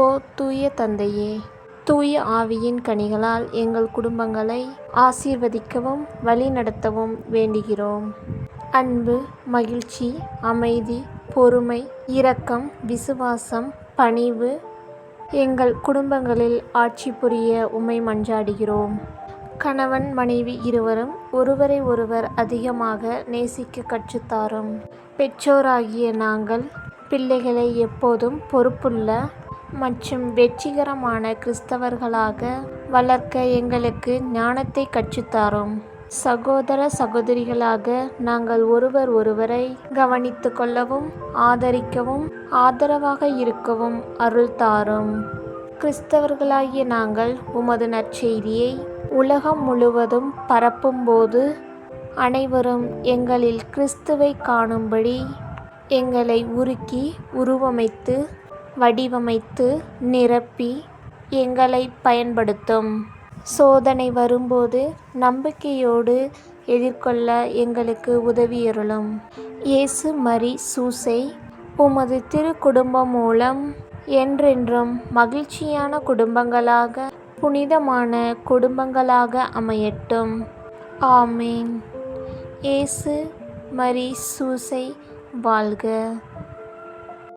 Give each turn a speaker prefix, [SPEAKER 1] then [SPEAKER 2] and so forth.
[SPEAKER 1] ஓ தூய தந்தையே. தூய ஆவியின் கனிகளால் எங்கள் குடும்பங்களை ஆசீர்வதிக்கவும் வழிநடத்தவும் வேண்டுகிறோம். அன்பு மகிழ்ச்சி அமைதி பொறுமை இரக்கம் விசுவாசம் பணிவு எங்கள் குடும்பங்களில் ஆட்சி புரிய உமை மன்றாடுகிறோம். கணவன் மனைவி இருவரும் ஒருவரை ஒருவர் அதிகமாக நேசிக்க கற்றுத்தாரும். பெற்றோராகிய நாங்கள் பிள்ளைகளை எப்போதும் பொறுப்புள்ள மற்றும் வெற்றிகரமான கிறிஸ்தவர்களாக வளர்க்க எங்களுக்கு ஞானத்தை கற்றுத்தாரும். சகோதர சகோதரிகளாக நாங்கள் ஒருவர் ஒருவரை கவனித்து கொள்ளவும் ஆதரிக்கவும் ஆதரவாக இருக்கவும் அருள் தாரும். கிறிஸ்தவர்களாகிய நாங்கள் உமது நற்செய்தியை உலகம் முழுவதும் பரப்பும்போது அனைவரும் எங்களில் கிறிஸ்துவை காணும்படி எங்களை உருக்கி உருவமைத்து வடிவமைத்து நிரப்பி எங்களை பயன்படுத்தும். சோதனை வரும்போது நம்பிக்கையோடு எதிர்கொள்ள எங்களுக்கு உதவியருளும். இயேசு மரி சூசை உமது திரு குடும்பம் மூலம் என்றென்றும் மகிழ்ச்சியான குடும்பங்களாக புனிதமான குடும்பங்களாக அமையட்டும். ஆமேன். இயேசு மரி சூசை வாழ்க.